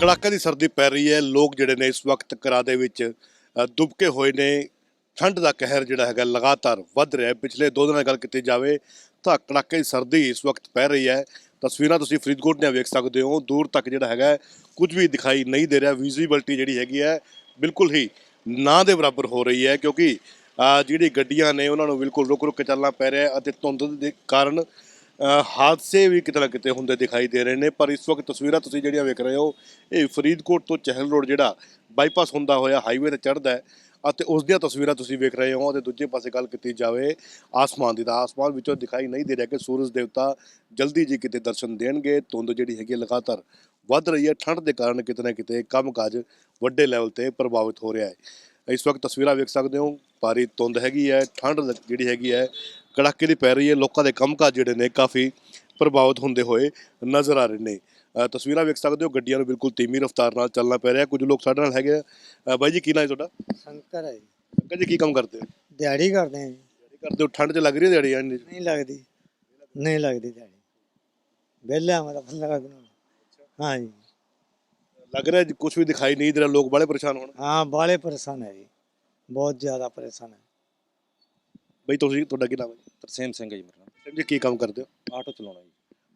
ਕੜਾਕੇ ਦੀ ਸਰਦੀ ਪੈ ਰਹੀ ਹੈ। ਲੋਕ ਜਿਹੜੇ ਨੇ ਇਸ ਵਕਤ ਘਰਾਂ ਦੇ ਵਿੱਚ ਦੁਬਕੇ ਹੋਏ ਨੇ। ਠੰਡ ਦਾ ਕਹਿਰ ਜਿਹੜਾ ਹੈਗਾ ਲਗਾਤਾਰ ਵੱਧ ਰਿਹਾ ਹੈ। ਪਿਛਲੇ ਦੋ ਦਿਨਾਂ ਦੀ ਗੱਲ ਕੀਤੀ ਜਾਵੇ ਤਾਂ ਕੜਾਕੇ ਦੀ ਸਰਦੀ ਇਸ ਵਕਤ ਪੈ ਰਹੀ ਹੈ। ਤਸਵੀਰਾਂ ਤੁਸੀਂ ਫਰੀਦਕੋਟ ਦੀਆਂ ਵੇਖ ਸਕਦੇ ਹੋ। ਦੂਰ ਤੱਕ ਜਿਹੜਾ ਹੈਗਾ ਕੁਝ ਵੀ ਦਿਖਾਈ ਨਹੀਂ ਦੇ ਰਿਹਾ। ਵਿਜ਼ਿਬਿਲਟੀ ਜਿਹੜੀ ਹੈਗੀ ਹੈ, ਬਿਲਕੁਲ ਹੀ ਨਾ ਦੇ ਬਰਾਬਰ ਹੋ ਰਹੀ ਹੈ। ਕਿਉਂਕਿ ਜਿਹੜੀ ਗੱਡੀਆਂ ਨੇ, ਉਹਨਾਂ ਨੂੰ ਬਿਲਕੁਲ ਰੁਕ ਰੁਕ ਕੇ ਚੱਲਣਾ ਪੈ ਰਿਹਾ ਅਤੇ ਧੁੰਦ ਦੇ ਕਾਰਨ ਹਾਦਸੇ ਵੀ ਕਿਤੇ ਨਾ ਕਿਤੇ ਹੁੰਦੇ ਦਿਖਾਈ ਦੇ ਰਹੇ ਨੇ, ਪਰ ਇਸ ਵਕਤ ਤਸਵੀਰਾਂ ਤੁਸੀਂ ਜਿਹੜੀਆਂ ਵੇਖ ਰਹੇ ਹੋ, ਇਹ ਫਰੀਦਕੋਟ ਤੋਂ ਚਹਿਲ ਰੋਡ ਜਿਹੜਾ ਬਾਈਪਾਸ ਹੁੰਦਾ ਹੋਇਆ ਹਾਈਵੇ ਤੇ ਚੜ੍ਹਦਾ ਹੈ ਅਤੇ ਉਸ ਦੀਆਂ ਤਸਵੀਰਾਂ ਤੁਸੀਂ ਵੇਖ ਰਹੇ ਹੋ ਅਤੇ ਦੂਜੇ ਪਾਸੇ ਗੱਲ ਕੀਤੀ ਜਾਵੇ, ਆਸਮਾਨ ਦੀ ਤਾਂ ਆਸਮਾਨ ਵਿੱਚੋਂ ਦਿਖਾਈ ਨਹੀਂ ਦੇ ਰਿਹਾ ਕਿ ਸੂਰਜ ਦੇਵਤਾ ਜਲਦੀ ਜੀ ਕਿਤੇ ਦਰਸ਼ਨ ਦੇਣਗੇ, ਧੁੰਦ ਜਿਹੜੀ ਹੈਗੀ ਹੈ ਲਗਾਤਾਰ ਵੱਧ ਰਹੀ ਹੈ ਠੰਡ ਦੇ ਕਾਰਨ ਕਿਤੇ ਨਾ ਕਿਤੇ ਕੰਮਕਾਜ ਵੱਡੇ ਲੈਵਲ ਤੇ ਪ੍ਰਭਾਵਿਤ ਹੋ ਰਿਹਾ ਹੈ। ਇਸ ਵਕਤ ਤਸਵੀਰਾਂ ਵੇਖ ਸਕਦੇ ਹੋ, ਭਾਰੀ ਧੁੰਦ ਹੈਗੀ ਹੈ ਠੰਡ ਜਿਹੜੀ ਹੈਗੀ ਹੈ ਕੜਾਕੇ ਦੀ ਪੈ ਰਹੀ ਹੈ। ਲੋਕਾਂ ਦੇ ਕੰਮਕਾਜ ਜਿਹੜੇ ਨੇ ਕਾਫੀ ਪ੍ਰਭਾਵਿਤ ਹੁੰਦੇ ਹੋਏ ਨਜ਼ਰ ਆ ਰਹੇ ਨੇ। ਤਸਵੀਰਾਂ ਵੇਖ ਸਕਦੇ ਹੋ। ਗੱਡੀਆਂ ਨੂੰ ਬਿਲਕੁਲ ਧੀਮੀ ਰਫ਼ਤਾਰ ਨਾਲ ਚੱਲਣਾ ਪੈ ਰਿਹਾ। ਕੁਝ ਲੋਕ ਸਾਡੇ ਨਾਲ ਹੈਗੇ ਆ। ਬਾਈ ਜੀ ਕੀ ਨਾਮ ਹੈ ਤੁਹਾਡਾ? ਸ਼ੰਕਰ ਹੈ ਅੰਕਲ ਜੀ ਕੀ ਕੰਮ ਕਰਦੇ ਹੋ? ਦਿਹਾੜੀ ਕਰਦੇ ਆ ਜੀ। ਦਿਹਾੜੀ ਕਰਦੇ ਹੋ। ਠੰਡ 'ਚ ਲੱਗ ਰਹੀ ਹੈ ਦਿਹਾੜੀ ਇੰਨੀ? ਨਹੀਂ ਲੱਗਦੀ। ਨਹੀਂ ਲੱਗਦੀ ਦਿਹਾੜੀ। ਵਿਹਲਿਆ ਮੇਰਾ ਬੰਦਾ ਬਣਾਉਣਾ ਹਾਂ ਜੀ। ਲੱਗ ਰਿਹਾ ਕੁਝ ਵੀ ਦਿਖਾਈ ਨਹੀਂ ਦੇ ਰਿਹਾ। ਲੋਕ ਬੜੇ ਪਰੇਸ਼ਾਨ ਹੋਣ। ਹਾਂ ਬਾਲੇ ਪਰੇਸ਼ਾਨ ਹੈ ਜੀ। ਬਹੁਤ ਜ਼ਿਆਦਾ ਪਰੇਸ਼ਾਨ ਹੈ। ਬਈ ਤੁਸੀਂ ਤੁਹਾਡਾ ਕੀ ਨਾਮ ਹੈ ਤਰਸੇਮ ਸਿੰਘ ਹੈ ਜੀ ਮੇਰਾ ਸਿੰਘ ਜੀ ਕੀ ਕੰਮ ਕਰਦੇ ਹੋ? ਨਾਮ ਆਟੋ ਚਲਾਉਣਾ ਜੀ।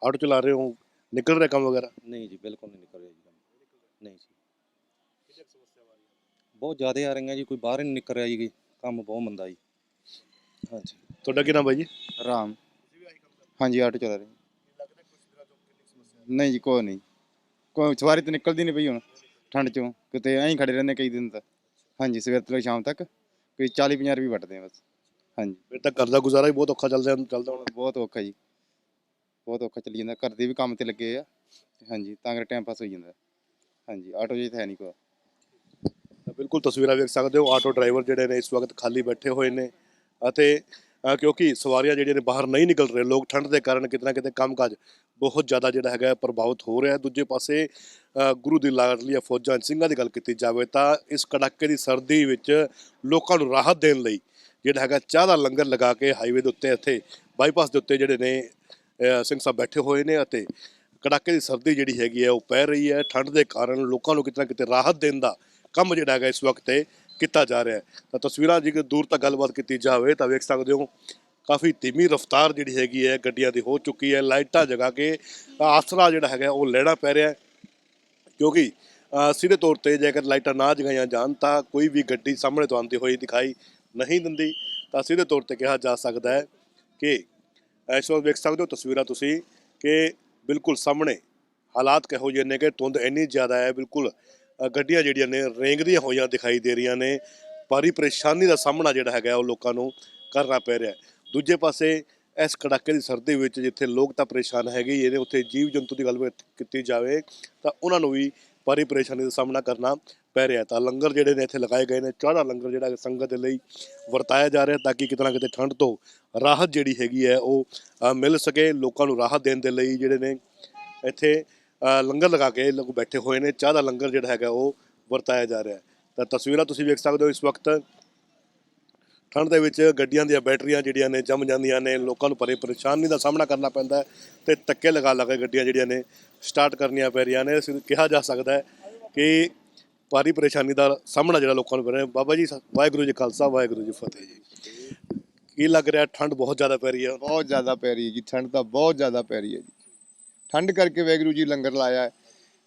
ਆਟੋ ਚਲਾ ਰਹੇ ਹੋ? ਨਿਕਲ ਰਿਹਾ ਕੰਮ ਵਗੈਰਾ? ਨਹੀਂ ਜੀ ਬਿਲਕੁਲ ਨਹੀਂ ਨਿਕਲ ਰਿਹਾ ਜੀ ਕੰਮ। ਨਹੀਂ ਜੀ। ਬਹੁਤ ਜ਼ਿਆਦਾ ਆ ਰਹੀਆਂ ਜੀ ਕੋਈ ਬਾਹਰ ਨਹੀਂ ਨਿਕਲ ਰਿਹਾ ਜੀ ਕੰਮ ਬਹੁਤ ਮੰਦਾ ਜੀ। ਹਾਂਜੀ। ਤੁਹਾਡਾ ਕੀ ਨਾਮ ਬਾਈ ਜੀ? ਰਾਮ। ਹਾਂਜੀ ਆਟੋ ਚਲਾ ਰਹੇ ਨਹੀਂ ਜੀ ਕੋਈ ਨਹੀਂ। ਕੋਈ ਸਵਾਰੀ ਤਾਂ ਨਿਕਲਦੀ ਨਹੀਂ ਪਈ ਹੁਣ ਠੰਡ ਚੋਂ। ਕਿਤੇ ਐਂ ਖੜੇ ਰਹਿੰਦੇ ਕਈ ਦਿਨ ਤੱਕ ਹਾਂਜੀ ਸਵੇਰ ਤੋਂ ਲੈ ਕੇ ਸ਼ਾਮ ਤੱਕ। ਕੋਈ 40 50 ਰੁਪਏ ਵੱਟਦੇ ਆ ਬਸ। ਹਾਂਜੀ। ਫਿਰ ਤਾਂ ਘਰ ਦਾ ਗੁਜ਼ਾਰਾ ਵੀ ਬਹੁਤ ਔਖਾ ਚੱਲਦਾ ਚੱਲਦਾ ਹੋਣਾ। ਬਹੁਤ ਔਖਾ ਜੀ। ਬਹੁਤ ਔਖਾ ਚੱਲੀ ਜਾਂਦਾ। ਘਰ ਦੇ ਵੀ ਕੰਮ ਤੇ ਲੱਗੇ ਆ। ਹਾਂਜੀ ਤਾਂ ਕਰਕੇ ਟਾਈਮ ਪਾਸ ਹੋਈ ਜਾਂਦਾ। ਹਾਂਜੀ ਆਟੋ ਜੀ ਤਾਂ ਹੈ ਨਹੀਂ ਕੋਈ। ਤਾਂ ਬਿਲਕੁਲ ਤਸਵੀਰਾਂ ਵੇਖ ਸਕਦੇ ਹੋ। ਆਟੋ ਡਰਾਈਵਰ ਜਿਹੜੇ ਨੇ ਇਸ ਵਕਤ ਖਾਲੀ ਬੈਠੇ ਹੋਏ ਨੇ ਅਤੇ ਕਿਉਂਕਿ ਸਵਾਰੀਆਂ ਜਿਹੜੀਆਂ ਨੇ ਬਾਹਰ ਨਹੀਂ ਨਿਕਲ ਰਹੇ ਲੋਕ ਠੰਡ ਦੇ ਕਾਰਨ ਕਿਤੇ ਨਾ ਕਿਤੇ ਕੰਮਕਾਜ ਬਹੁਤ ਜ਼ਿਆਦਾ ਜਿਹੜਾ ਹੈਗਾ ਪ੍ਰਭਾਵਿਤ ਹੋ ਰਿਹਾ ਦੂਜੇ ਪਾਸੇ ਗੁਰੂ ਦੀ ਲਾਡਲੀਆਂ ਫੌਜਾਂ ਸਿੰਘਾਂ ਦੀ ਗੱਲ ਕੀਤੀ ਜਾਵੇ ਤਾਂ ਇਸ ਕੜਾਕੇ ਦੀ ਸਰਦੀ ਵਿੱਚ ਲੋਕਾਂ ਨੂੰ ਰਾਹਤ ਦੇਣ ਲਈ ਜਿਹੜਾ ਹੈਗਾ ਚਾਹ ਦਾ ਲੰਗਰ ਲਗਾ ਕੇ ਹਾਈਵੇ ਦੇ ਉੱਤੇ ਇੱਥੇ ਬਾਈਪਾਸ ਦੇ ਉੱਤੇ ਜਿਹੜੇ ਨੇ ਸਿੰਘ ਸਾਹਿਬ ਬੈਠੇ ਹੋਏ ਨੇ ਅਤੇ ਕੜਾਕੇ ਦੀ ਸਰਦੀ ਜਿਹੜੀ ਹੈਗੀ ਹੈ ਉਹ ਪੈ ਰਹੀ ਹੈ। ਠੰਡ ਦੇ ਕਾਰਨ ਲੋਕਾਂ ਨੂੰ ਕਿਤੇ ਨਾ ਕਿਤੇ ਰਾਹਤ ਦੇਣ ਦਾ ਕੰਮ ਜਿਹੜਾ ਹੈਗਾ ਇਸ ਵਕਤ ਤੇ ਕੀਤਾ ਜਾ ਰਿਹਾ ਹੈ। ਤਾਂ ਤਸਵੀਰਾਂ ਜੇਕਰ ਦੂਰ ਤੱਕ ਗੱਲਬਾਤ ਕੀਤੀ ਜਾਵੇ ਤਾਂ ਵੇਖ ਸਕਦੇ ਹੋ, ਕਾਫੀ ਧੀਮੀ ਰਫ਼ਤਾਰ ਜਿਹੜੀ ਹੈਗੀ ਹੈ ਗੱਡੀਆਂ ਦੀ ਹੋ ਚੁੱਕੀ ਹੈ। ਲਾਈਟਾਂ ਜਗਾ ਕੇ ਆਸਰਾ ਜਿਹੜਾ ਹੈਗਾ ਉਹ ਲੈਣਾ ਪੈ ਰਿਹਾ ਹੈ ਕਿਉਂਕਿ ਸਿੱਧੇ ਤੌਰ ਤੇ ਜੇਕਰ ਲਾਈਟਾਂ ਨਾ ਜਗਾਈਆਂ ਜਾਣ ਤਾਂ ਕੋਈ ਵੀ ਗੱਡੀ ਸਾਹਮਣੇ ਤੋਂ ਆਉਂਦੀ ਹੋਈ ਦਿਖਾਈ ਨਹੀਂ ਦਿੰਦੀ, ਤਾਂ ਸਿੱਧੇ ਤੌਰ ਤੇ ਕਿਹਾ ਜਾ ਸਕਦਾ ਹੈ ਕਿ ਇਸ ਵਕਤ ਵੇਖ ਸਕਦੇ ਹੋ ਤਸਵੀਰਾਂ ਤੁਸੀਂ ਕਿ ਬਿਲਕੁਲ ਸਾਹਮਣੇ ਹਾਲਾਤ ਕਿਹੋ ਜਿਹੇ ਨੇ ਕਿ ਧੁੰਦ ਇੰਨੀ ਜ਼ਿਆਦਾ ਹੈ, ਬਿਲਕੁਲ ਗੱਡੀਆਂ ਜਿਹੜੀਆਂ ਨੇ ਰੇਂਗਦੀਆਂ ਹੋਈਆਂ ਦਿਖਾਈ ਦੇ ਰਹੀਆਂ ਨੇ। ਭਾਰੀ ਪਰੇਸ਼ਾਨੀ ਦਾ ਸਾਹਮਣਾ ਜਿਹੜਾ ਹੈਗਾ ਉਹ ਲੋਕਾਂ ਨੂੰ ਕਰਨਾ ਪੈ ਰਿਹਾ ਦੂਜੇ ਪਾਸੇ ਇਸ ਕੜਾਕੇ ਦੀ ਸਰਦੀ ਵਿੱਚ ਜਿੱਥੇ ਲੋਕ ਤਾਂ ਪਰੇਸ਼ਾਨ ਹੈਗੇ ਇਹਦੇ ਉੱਥੇ ਜੀਵ ਜੰਤੂ ਦੀ ਗੱਲ ਕੀਤੀ ਜਾਵੇ ਤਾਂ ਉਹਨਾਂ ਨੂੰ ਵੀ ਭਾਰੀ ਪਰੇਸ਼ਾਨੀ ਦਾ ਸਾਹਮਣਾ ਕਰਨਾ ਪੈ ਰਿਹਾ ਤਾਂ ਲੰਗਰ ਜਿਹੜੇ ਨੇ ਇੱਥੇ ਲਗਾਏ ਗਏ ਨੇ ਚਾਹ ਦਾ ਲੰਗਰ ਜਿਹੜਾ ਸੰਗਤ ਦੇ ਲਈ ਵਰਤਾਇਆ ਜਾ ਰਿਹਾ ਤਾਂ ਕਿ ਕਿਤੇ ਨਾ ਕਿਤੇ ਠੰਡ ਤੋਂ ਰਾਹਤ ਜਿਹੜੀ ਹੈਗੀ ਹੈ, ਉਹ ਮਿਲ ਸਕੇ। ਲੋਕਾਂ ਨੂੰ ਰਾਹਤ ਦੇਣ ਦੇ ਲਈ ਜਿਹੜੇ ਨੇ ਇੱਥੇ ਲੰਗਰ ਲਗਾ ਕੇ ਲੋਕ ਬੈਠੇ ਹੋਏ ਨੇ। ਚਾਹ ਦਾ ਲੰਗਰ ਜਿਹੜਾ ਹੈਗਾ, ਉਹ ਵਰਤਾਇਆ ਜਾ ਰਿਹਾ ਤਾਂ ਤਸਵੀਰਾਂ ਤੁਸੀਂ ਵੇਖ ਸਕਦੇ ਹੋ ਇਸ ਵਕਤ। ਠੰਡ ਦੇ ਵਿੱਚ ਗੱਡੀਆਂ ਦੀਆਂ ਬੈਟਰੀਆਂ ਜਿਹੜੀਆਂ ਨੇ ਜੰਮ ਜਾਂਦੀਆਂ ਨੇ। ਲੋਕਾਂ ਨੂੰ ਭਰੇ ਪਰੇਸ਼ਾਨੀ ਦਾ ਸਾਹਮਣਾ ਕਰਨਾ ਪੈਂਦਾ ਹੈ ਤੇ ਧੱਕੇ ਲਗਾ ਲਗਾ ਕੇ ਗੱਡੀਆਂ ਜਿਹੜੀਆਂ ਨੇ ਸਟਾਰਟ ਕਰਨੀਆਂ ਪੈ ਰਹੀਆਂ ਨੇ। ਕਿਹਾ ਜਾ ਸਕਦਾ ਹੈ ਕਿ ਭਾਰੀ ਪਰੇਸ਼ਾਨੀ ਦਾ ਸਾਹਮਣਾ ਜਿਹੜਾ ਲੋਕਾਂ ਨੂੰ ਕਰ ਰਿਹਾ। ਬਾਬਾ ਜੀ ਸ- ਵਾਹਿਗੁਰੂ ਜੀ ਖਾਲਸਾ ਵਾਹਿਗੁਰੂ ਜੀ ਫਤਿਹ ਜੀ। ਕੀ ਲੱਗ ਰਿਹਾ? ਠੰਡ ਬਹੁਤ ਜ਼ਿਆਦਾ ਪੈ ਰਹੀ ਹੈ। ਬਹੁਤ ਜ਼ਿਆਦਾ ਪੈ ਰਹੀ ਹੈ ਜੀ। ਠੰਡ ਤਾਂ ਬਹੁਤ ਜ਼ਿਆਦਾ ਪੈ ਰਹੀ ਹੈ ਜੀ। ਠੰਡ ਕਰਕੇ ਵਾਹਿਗੁਰੂ ਜੀ ਲੰਗਰ ਲਾਇਆ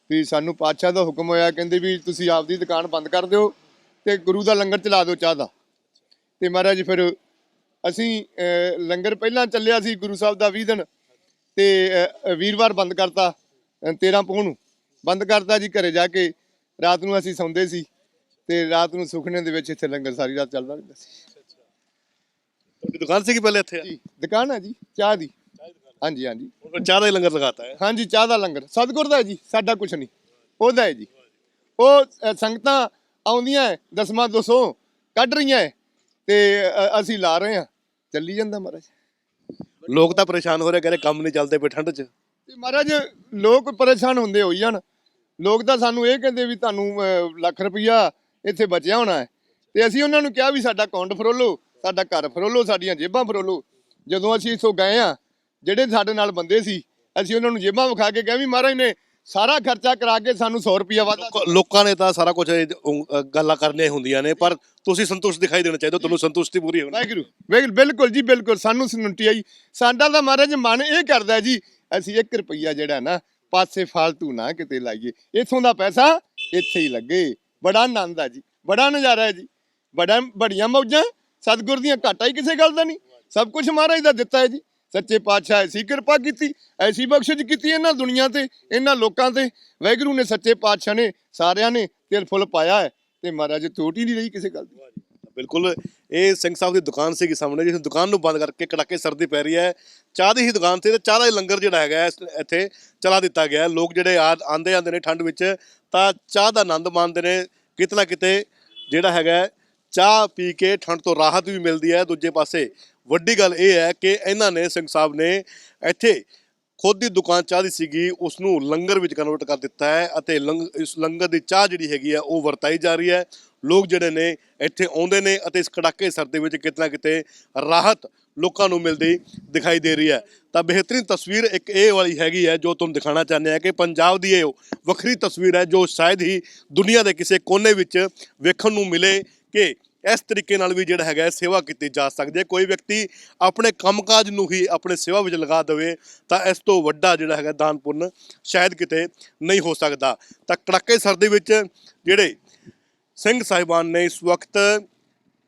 ਵੀ ਸਾਨੂੰ ਪਾਤਸ਼ਾਹ ਦਾ ਹੁਕਮ ਹੋਇਆ ਕਹਿੰਦੇ ਵੀ ਤੁਸੀਂ ਆਪਦੀ ਦੁਕਾਨ ਬੰਦ ਕਰ ਦਿਓ ਤੇ ਗੁਰੂ ਦਾ ਲੰਗਰ ਚਲਾ ਦਿਓ ਚਾਹ ਦਾ। ਤੇ ਮਹਾਰਾਜ ਫਿਰ ਅਸੀਂ ਲੰਗਰ ਪਹਿਲਾਂ ਚੱਲਿਆ ਸੀ ਗੁਰੂ ਸਾਹਿਬ ਦਾ 20 ਦਿਨ ਤੇ ਵੀਰਵਾਰ ਬੰਦ ਕਰਤਾ ਅਹ, 13 ਪੋਹ ਨੂੰ। ਬੰਦ ਕਰਤਾ ਜੀ ਘਰੇ ਜਾ ਕੇ ਰਾਤ ਨੂੰ ਅਸੀਂ ਸੌਂਦੇ ਸੀ ਤੇ ਰਾਤ ਨੂੰ ਸੁਖਨੇ ਦੇ ਵਿੱਚ ਇੱਥੇ ਲੰਗਰ ਸਾਰੀ ਰਾਤ ਚੱਲਦਾ ਰਹਿੰਦਾ ਸੀ। ਤੁਹਾਡੀ ਦੁਕਾਨ ਸੀ ਕਿ ਪਹਿਲੇ ਇੱਥੇ? ਜੀ ਦੁਕਾਨ ਹੈ ਜੀ ਚਾਹ ਦੀ। ਹਾਂਜੀ ਹਾਂਜੀ। ਹੁਣ ਚਾਹ ਦਾ ਹੀ ਲੰਗਰ ਲਗਾਤਾ ਹੈ? ਹਾਂਜੀ ਚਾਹ ਦਾ ਲੰਗਰ। ਸਤਿਗੁਰ ਦਾ ਹੈ ਜੀ ਸਾਡਾ ਕੁਝ ਨਹੀਂ। ਉਹਦਾ ਹੈ ਜੀ। ਉਹ ਅ, ਸੰਗਤਾਂ ਆਉਂਦੀਆਂ ਹੈ, ਦਸਵਾਂ ਦਸੋਂ ਕੱਢ ਰਹੀਆਂ ਹੈ, ਤੇ ਅ, ਅਸੀਂ ਲਾ ਰਹੇ ਹਾਂ। ਚੱਲੀ ਜਾਂਦਾ ਮਹਾਰਾਜ। ਲੋਕ ਤਾਂ ਪਰੇਸ਼ਾਨ ਹੋ ਰਹੇ ਕਹਿੰਦੇ ਕੰਮ ਨਹੀਂ ਚੱਲਦੇ ਪਏ ਠੰਡ 'ਚ। ਤੇ ਮਹਾਰਾਜ ਲੋਕ ਪਰੇਸ਼ਾਨ ਹੁੰਦੇ ਹੋਈ ਜਾਣ। ਲੋਕ ਤਾਂ ਸਾਨੂੰ ਇਹ ਕਹਿੰਦੇ ਵੀ ਤੁਹਾਨੂੰ ਲੱਖ ਰੁਪਈਆ ਇੱਥੇ ਬਚਿਆ ਹੋਣਾ ਹੈ। ਤੇ ਅਸੀਂ ਉਹਨਾਂ ਨੂੰ ਕਿਹਾ ਵੀ ਸਾਡਾ ਅਕਾਊਂਟ ਫਰੋਲੋ ਸਾਡਾ ਘਰ ਫਰੋਲੋ ਸਾਡੀਆਂ ਜੇਬਾਂ ਫਰੋਲੋ। ਜਦੋਂ ਅਸੀਂ ਇੱਥੋਂ ਗਏ ਆ ਜਿਹੜੇ ਸਾਡੇ ਨਾਲ ਬੰਦੇ ਸੀ ਅਸੀਂ ਉਹਨਾਂ ਨੂੰ ਜੇਬਾਂ ਵਿਖਾ ਕੇ ਕਿਹਾ ਵੀ ਮਹਾਰਾਜ ਨੇ ਸਾਰਾ ਖਰਚਾ ਕਰਾ ਕੇ ਸਾਨੂੰ 100 ਰੁਪਿਆ ਵਾਧਾ ਲੋਕ- ਨੇ ਤਾਂ ਸਾਰਾ ਕੁਝ ਗੱਲਾਂ ਕਰਨੀਆਂ ਹੁੰਦੀਆਂ ਨੇ ਪਰ ਤੁਸੀਂ ਸੰਤੁਸ਼ਟ ਦਿਖਾਈ ਦੇਣਾ ਚਾਹੀਦਾ ਤੁਹਾਨੂੰ ਸੰਤੁਸ਼ਟੀ ਪੂਰੀ ਹੋਣੀ। ਵਾਹਿਗੁਰੂ ਬਿਲਕੁਲ ਜੀ ਬਿਲਕੁਲ ਸਾਨੂੰ ਸੁਣਟੀ ਆਈ। ਸਾਡਾ ਤਾਂ ਮਹਾਰਾਜ ਮਨ ਇਹ ਕਰਦਾ ਜੀ ਅਸੀਂ 1 ਰੁਪਈਆ ਜਿਹੜਾ ਨਾ ਪਾਸੇ ਫਾਲਤੂ ਨਾ ਕਿਤੇ ਲਾਈਏ। ਇਥੋਂ ਦਾ ਪੈਸਾ ਇੱਥੇ ਹੀ ਲੱਗੇ। ਬੜਾ ਆਨੰਦ ਆ ਜੀ। ਬੜਾ ਨਜ਼ਾਰਾ ਹੈ ਜੀ। ਬੜਾ ਬੜੀਆਂ ਮੌਜਾਂ। ਸਤਿਗੁਰ ਦੀਆਂ ਘਾਟਾ ਹੀ ਕਿਸੇ ਗੱਲ ਦਾ ਨਹੀਂ। ਸਭ ਕੁਝ ਮਹਾਰਾਜ ਦਾ ਦਿੱਤਾ ਹੈ ਜੀ। ਸੱਚੇ ਪਾਤਸ਼ਾਹ ਐਸੀ ਕਿਰਪਾ ਕੀਤੀ, ਐਸੀ ਬਖਸ਼ਿਸ਼ ਕੀਤੀ ਇਹਨਾਂ ਦੁਨੀਆ ਤੇ, ਇਹਨਾਂ ਲੋਕਾਂ ਤੇ। ਵਾਹਿਗੁਰੂ ਨੇ ਸੱਚੇ ਪਾਤਸ਼ਾਹ ਨੇ ਸਾਰਿਆਂ ਨੇ ਤਿਲ ਫੁੱਲ ਪਾਇਆ ਹੈ ਤੇ ਮਹਾਰਾਜ ਤੋਟ ਹੀ ਨਹੀਂ ਰਹੀ ਕਿਸੇ ਗੱਲ ਦੀ। ਬਿਲਕੁਲ ਇਹ ਸਿੰਘ ਸਾਹਿਬ ਦੀ ਦੁਕਾਨ ਸੀਗੀ ਸਾਹਮਣੇ, ਜਿਸ ਦੁਕਾਨ ਨੂੰ ਬੰਦ ਕਰਕੇ ਕੜਾਕੇ ਸਰਦੀ ਪੈ ਰਹੀ ਹੈ। ਚਾਹ ਦੀ ਹੀ ਦੁਕਾਨ ਤੇ ਤੇ ਚਾਹ ਦਾ ਹੀ ਲੰਗਰ ਜਿਹੜਾ ਹੈਗਾ ਇੱਥੇ ਚਲਾ ਦਿੱਤਾ ਗਿਆ ਲੋਕ ਜਿਹੜੇ ਆ ਆਂਦੇ ਆਂਦੇ ਨੇ ਠੰਡ ਵਿੱਚ, ਤਾਂ ਚਾਹ ਦਾ ਆਨੰਦ ਮਾਣਦੇ ਨੇ। ਕਿਤੇ ਨਾ ਕਿਤੇ ਜਿਹੜਾ ਹੈਗਾ ਚਾਹ ਪੀ ਕੇ ਠੰਡ ਤੋਂ ਰਾਹਤ ਵੀ ਮਿਲਦੀ ਹੈ। ਦੂਜੇ ਪਾਸੇ ਵੱਡੀ ਗੱਲ ਇਹ ਹੈ ਕਿ ਇਹਨਾਂ ਨੇ, ਸਿੰਘ ਸਾਹਿਬ ਨੇ ਇੱਥੇ ਖੁਦ ਦੀ ਦੁਕਾਨ ਚਾਹ ਦੀ ਸੀਗੀ ਉਸ ਨੂੰ ਲੰਗਰ ਵਿੱਚ ਕਨਵਰਟ ਕਰ ਦਿੱਤਾ ਹੈ ਅਤੇ ਲੰਗ- ਇਸ ਲੰਗਰ ਦੀ ਚਾਹ ਜਿਹੜੀ ਹੈਗੀ ਹੈ, ਉਹ ਵਰਤਾਈ ਜਾ ਰਹੀ ਹੈ। ਲੋਕ ਜਿਹੜੇ ਨੇ, ਇੱਥੇ ਆਉਂਦੇ ਨੇ ਅਤੇ ਇਸ ਕੜਾਕੇ ਸਰਦੀ ਵਿੱਚ ਕਿਤੇ ਨਾ ਕਿਤੇ ਰਾਹਤ ਲੋਕਾਂ ਨੂੰ ਮਿਲਦੀ ਦਿਖਾਈ ਦੇ ਰਹੀ ਹੈ। ਤਾਂ ਬਿਹਤਰੀਨ ਤਸਵੀਰ ਇੱਕ ਇਹ ਵਾਲੀ ਹੈਗੀ ਹੈ ਜੋ ਤੁਹਾਨੂੰ ਦਿਖਾਣਾ ਚਾਹੁੰਦੇ ਆ ਕਿ ਪੰਜਾਬ ਦੀ ਇਹ ਵੱਖਰੀ ਤਸਵੀਰ ਹੈ ਜੋ ਸ਼ਾਇਦ ਹੀ ਦੁਨੀਆ ਦੇ ਕਿਸੇ ਕੋਨੇ ਵਿੱਚ ਵੇਖਣ ਨੂੰ ਮਿਲੇ ਕਿ ਇਸ ਤਰੀਕੇ ਨਾਲ ਵੀ ਜਿਹੜਾ ਹੈਗਾ ਸੇਵਾ ਕੀਤੀ ਜਾ ਸਕਦੀ ਹੈ। ਕੋਈ ਵਿਅਕਤੀ ਆਪਣੇ ਕੰਮਕਾਜ ਨੂੰ ਹੀ ਆਪਣੇ ਸੇਵਾ ਵਿੱਚ ਲਗਾ ਦੇਵੇ ਤਾਂ ਇਸ ਤੋਂ ਵੱਡਾ ਜਿਹੜਾ ਹੈਗਾ ਦਾਨ ਪੁੰਨ ਸ਼ਾਇਦ ਕਿਤੇ ਨਹੀਂ ਹੋ ਸਕਦਾ। ਤਾਂ ਕੜਾਕੇ ਸਰਦੀ ਵਿੱਚ ਜਿਹੜੇ ਸਿੰਘ ਸਾਹਿਬਾਨ ਨੇ ਇਸ ਵਕਤ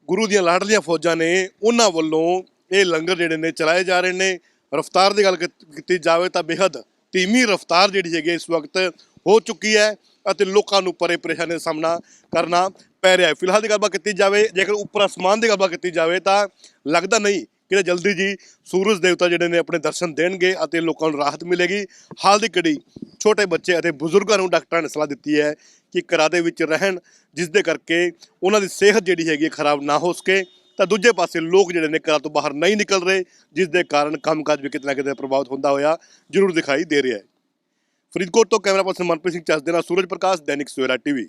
ਗੁਰੂ ਦੀਆਂ ਲਾਡਲੀਆਂ ਫੌਜਾਂ ਨੇ ਉਹਨਾਂ ਵੱਲੋਂ ਇਹ ਲੰਗਰ ਜਿਹੜੇ ਨੇ ਚਲਾਏ ਜਾ ਰਹੇ ਨੇ। ਰਫਤਾਰ ਦੀ ਗੱਲ ਕੀਤੀ ਜਾਵੇ ਤਾਂ ਬੇਹੱਦ ਧੀਮੀ ਰਫਤਾਰ ਜਿਹੜੀ ਹੈਗੀ ਇਸ ਵਕਤ ਹੋ ਚੁੱਕੀ ਹੈ ਅਤੇ ਲੋਕਾਂ ਨੂੰ ਪਰੇ ਪਰੇਸ਼ਾਨੀ ਦਾ ਸਾਹਮਣਾ ਕਰਨਾ ਪੈ ਰਿਹਾ ਹੈ। ਫਿਲਹਾਲ ਦੀ ਗੱਲਬਾਤ ਕੀਤੀ ਜਾਵੇ, ਜੇਕਰ ਉੱਪਰ ਅਸਮਾਨ ਦੀ ਗੱਲਬਾਤ ਕੀਤੀ ਜਾਵੇ ਤਾਂ ਲੱਗਦਾ ਨਹੀਂ ਕਿਤੇ ਜਲਦੀ ਜੀ ਸੂਰਜ ਦੇਵਤਾ ਜਿਹੜੇ ਨੇ ਆਪਣੇ ਦਰਸ਼ਨ ਦੇਣਗੇ ਅਤੇ ਲੋਕਾਂ ਨੂੰ ਰਾਹਤ ਮਿਲੇਗੀ। ਹਾਲ ਦੀ ਘੜੀ ਛੋਟੇ ਬੱਚੇ ਅਤੇ ਬਜ਼ੁਰਗਾਂ ਨੂੰ ਡਾਕਟਰਾਂ ਨੇ ਸਲਾਹ ਦਿੱਤੀ ਹੈ ਕਿ ਘਰਾਂ ਦੇ ਵਿੱਚ ਰਹਿਣ, ਜਿਸ ਦੇ ਕਰਕੇ ਉਹਨਾਂ ਦੀ ਸਿਹਤ ਜਿਹੜੀ ਹੈਗੀ ਹੈ ਖਰਾਬ ਨਾ ਹੋ ਸਕੇ। ਤਾਂ ਦੂਜੇ ਪਾਸੇ ਲੋਕ ਜਿਹੜੇ ਨੇ ਘਰਾਂ ਤੋਂ ਬਾਹਰ ਨਹੀਂ ਨਿਕਲ ਰਹੇ, ਜਿਸ ਦੇ ਕਾਰਨ ਕੰਮਕਾਜ ਵੀ ਕਿਤੇ ਨਾ ਕਿਤੇ ਪ੍ਰਭਾਵਿਤ ਹੁੰਦਾ ਹੋਇਆ ਜ਼ਰੂਰ ਦਿਖਾਈ ਦੇ ਰਿਹਾ ਹੈ। ਫਰੀਦਕੋਟ ਤੋਂ ਕੈਮਰਾ ਪਰਸਨ ਮਨਪ੍ਰੀਤ ਸਿੰਘ ਚੱਸ ਦੇ ਨਾਲ ਸੂਰਜ ਪ੍ਰਕਾਸ਼, ਦੈਨਿਕ ਸਵੇਰਾ ਟੀਵੀ।